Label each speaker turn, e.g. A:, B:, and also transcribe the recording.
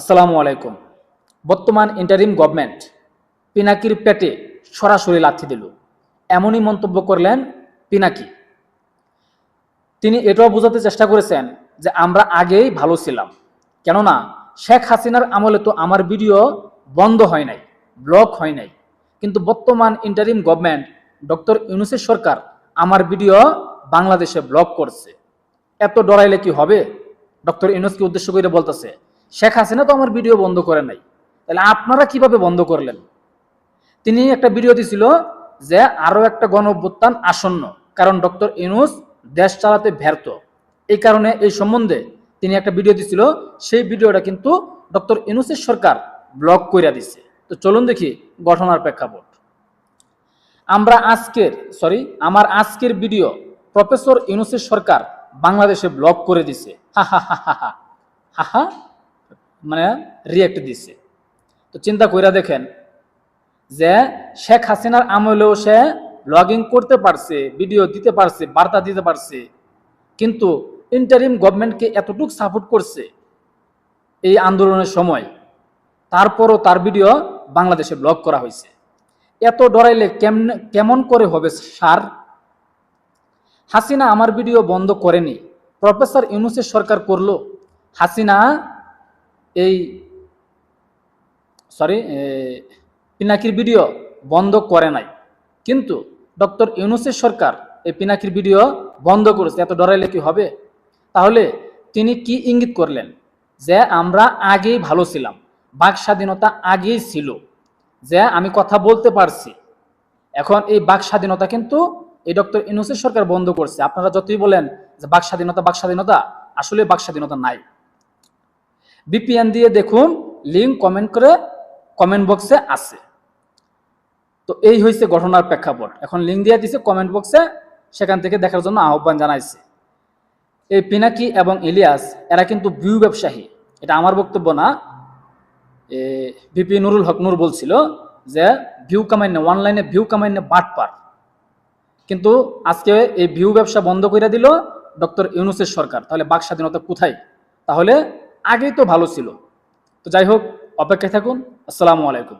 A: আসসালামু আলাইকুম। বর্তমান ইন্টারিম গভর্নমেন্ট পিনাকির পেটে সরাসরি লাথি দিল। এমনই মন্তব্য করলেন পিনাকি। তিনি এটাও বোঝাতে চেষ্টা করেছেন যে আমরা আগেই ভালো ছিলাম। কেননা শেখ হাসিনার আমলে তো আমার ভিডিও বন্ধ হয় নাই, ব্লক হয় নাই। কিন্তু বর্তমান ইন্টারিম গভর্নমেন্ট ডক্টর ইউনুসের সরকার আমার ভিডিও বাংলাদেশে ব্লক করছে। এত ডরাইলে কি হবে? ডক্টর ইউনুসকে উদ্দেশ্য করে বলতেছে শেখ হাসিনা তো আমার ভিডিও বন্ধ করে নাই। তাহলে আপনারা কীভাবে বন্ধ করলেন? তিনি একটা ভিডিও দিছিল যে আরও একটা গণ আসন্ন। কারণ ডক্টর ইউনুস দেশ চালাতে ব্যর্থ। এই কারণে, এই সম্বন্ধে তিনি একটা ভিডিও দিছিল। সেই ভিডিওটা কিন্তু ডক্টর ইউনুসের সরকার ব্লক কইরা দিছে। তো চলুন দেখি ঘটনার প্রেক্ষাপট। আমরা আজকের সরি আমার আজকের ভিডিও প্রফেসর ইউনুসের সরকার বাংলাদেশে ব্লক করে দিছে। হা হা হা হা হা হা মানে রিয়েক্ট দিছে। তো চিন্তা কইরা দেখেন যে শেখ হাসিনার আমলেও সে লগইন করতে পারছে ভিডিও দিতে পারছে, বার্তা দিতে পারছে, কিন্তু ইন্টারিম গভর্নমেন্টকে এতটুকু সাপোর্ট করছে এই আন্দোলনের সময়, তারপরও তার ভিডিও বাংলাদেশে ব্লক করা হয়েছে। এত ডরাইলে কেমন কেমন করে হবে সার? হাসিনা আমার ভিডিও বন্ধ করেনি। প্রফেসর ইউনুসের সরকার করল। হাসিনা এই সরি পিনাকির ভিডিও বন্ধ করে নাই। কিন্তু ডক্টর ইউনুসের সরকার এই পিনাকির ভিডিও বন্ধ করেছে, এত ডরাইলে কি হবে? তাহলে তিনি কি ইঙ্গিত করলেন? যে আমরা আগেই ভালো ছিলাম, বাক স্বাধীনতা আগেই ছিল, যে আমি কথা বলতে পারছি। এখন এই বাক স্বাধীনতা কিন্তু এই ডক্টর ইউনুসের সরকার বন্ধ করছে। আপনারা যতই বলেন যে বাক স্বাধীনতা বাক স্বাধীনতা, আসলে বাক স্বাধীনতা নাই। বিপিএন দিয়ে দেখুন লিঙ্ক কমেন্ট করে কমেন্ট বক্সে আছে। তো এই হয়েছে ঘটনার প্রেক্ষাপট। এখন লিঙ্ক দিয়ে দিছে কমেন্ট বক্সে সেখান থেকে দেখার জন্য আহ্বান জানাইছে। এই পিনাকি এবং ইলিয়াস, এরা কিন্তু ভিউ ব্যবসায়ী। এটা আমার বক্তব্য না। ভিপি নুরুল হক নূর বলছিল যে, ভিউ কামাইনে অনলাইনে ভিউ কামাইনে বাট পার। কিন্তু আজকে এই ভিউ ব্যবসা বন্ধ করে দিল ডক্টর ইউনুসের সরকার। তাহলে বাক স্বাধীনতা কোথায়? তাহলে আগেই তো ভালো ছিল। তো যাই হোক অপেক্ষায় থাকুন। আসসালামু আলাইকুম।